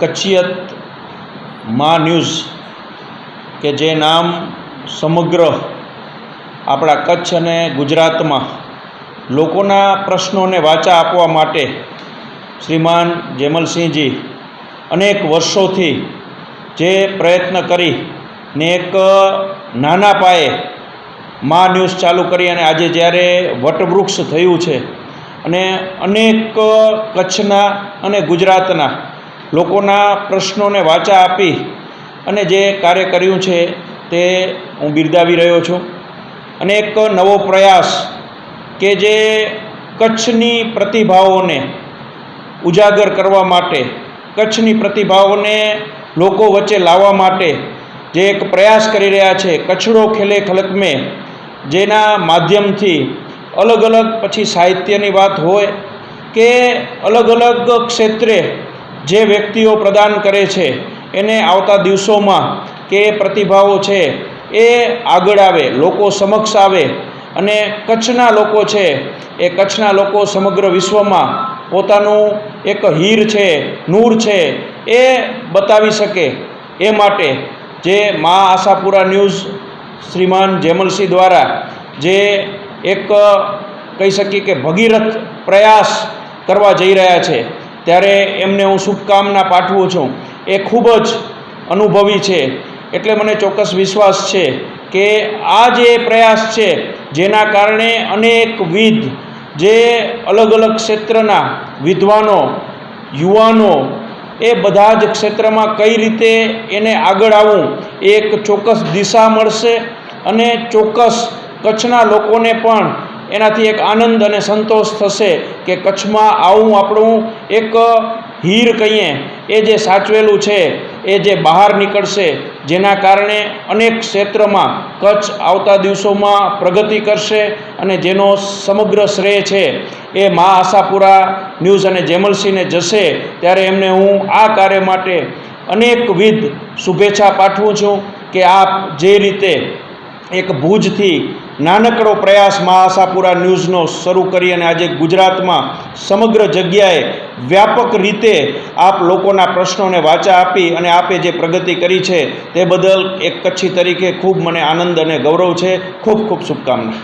કચ્છિયત મા ન્યૂઝ કે જે નામ સમગ્ર આપણા કચ્છ અને ગુજરાતમાં લોકોના પ્રશ્નોને વાચા આપવા માટે શ્રીમાન જેમલસિંહજી અનેક વર્ષોથી જે પ્રયત્ન કરી ને એક નાના પાયે મા ન્યૂઝ ચાલુ કરી અને આજે જ્યારે વટવૃક્ષ થયું છે અને અનેક કચ્છના અને ગુજરાતના લોકોના પ્રશ્નોને વાચા આપી અને જે કાર્ય કર્યું છે તે હું બિરદાવી રહ્યો છું. અને એક નવો પ્રયાસ કે જે કચ્છની પ્રતિભાઓને ઉજાગર કરવા માટે, કચ્છની પ્રતિભાઓને લોકો વચ્ચે લાવવા માટે જે એક પ્રયાસ કરી રહ્યા છે, કચ્છડો ખેલે ખલક મેં જેના માધ્યમથી અલગ અલગ પછી સાહિત્યની વાત હોય કે અલગ અલગ ક્ષેત્રે જે વ્યક્તિઓ પ્રદાન કરે છે, એને આવતા દિવસોમાં કે પ્રતિભાઓ છે, એ આગળ આવે, લોકો સમક્ષ આવે અને કચ્છના લોકો છે, એ કચ્છના લોકો સમગ્ર વિશ્વમાં પોતાનું એક હીર છે, નૂર છે, એ બતાવી શકે. એ માટે જે મા આશાપુરા ન્યૂઝ શ્રીમાન જેમલસિંહ દ્વારા જે એક કહી શકીએ કે ભગીરથ પ્રયાસ કરવા જઈ રહ્યા છે ત્યારે એમને હું શુભકામના પાઠવું છું. એ ખૂબ જ અનુભવી છે. એટલે મને ચોક્કસ વિશ્વાસ છે કે આ જે પ્રયાસ છે, જેના કારણે અનેકવિધ જે અલગ અલગ ક્ષેત્રના વિદ્વાનો, યુવાનો, એ બધા જ ક્ષેત્રમાં કઈ રીતે એને આગળ આવવું એક ચોક્કસ દિશા મળશે અને ચોક્કસ કચ્છના લોકોને પણ એનાથી એક આનંદ અને સંતોષ થશે કે કચ્છમાં આવું આપણું એક હીર કહીએ, એ જે સાચવેલું છે, એ જે બહાર નીકળશે, જેના કારણે અનેક ક્ષેત્રમાં કચ્છ આવતા દિવસોમાં પ્રગતિ કરશે અને જેનો સમગ્ર શ્રેય છે એ મા આશાપુરા ન્યૂઝ અને જેમલસિંહને જશે, ત્યારે એમને હું આ કાર્ય માટે અનેકવિધ શુભેચ્છા પાઠવું છું કે આપ જે રીતે એક ભુજથી નાનકડો પ્રયાસ મા આશાપુરા ન્યૂઝનો શરૂ કરી અને આજે ગુજરાતમાં સમગ્ર જગ્યાએ વ્યાપક રીતે આપ લોકોના પ્રશ્નોને વાચા આપી અને આપે જે પ્રગતિ કરી છે તે બદલ એક કચ્છી તરીકે ખૂબ મને આનંદ અને ગૌરવ છે. ખૂબ ખૂબ શુભકામના.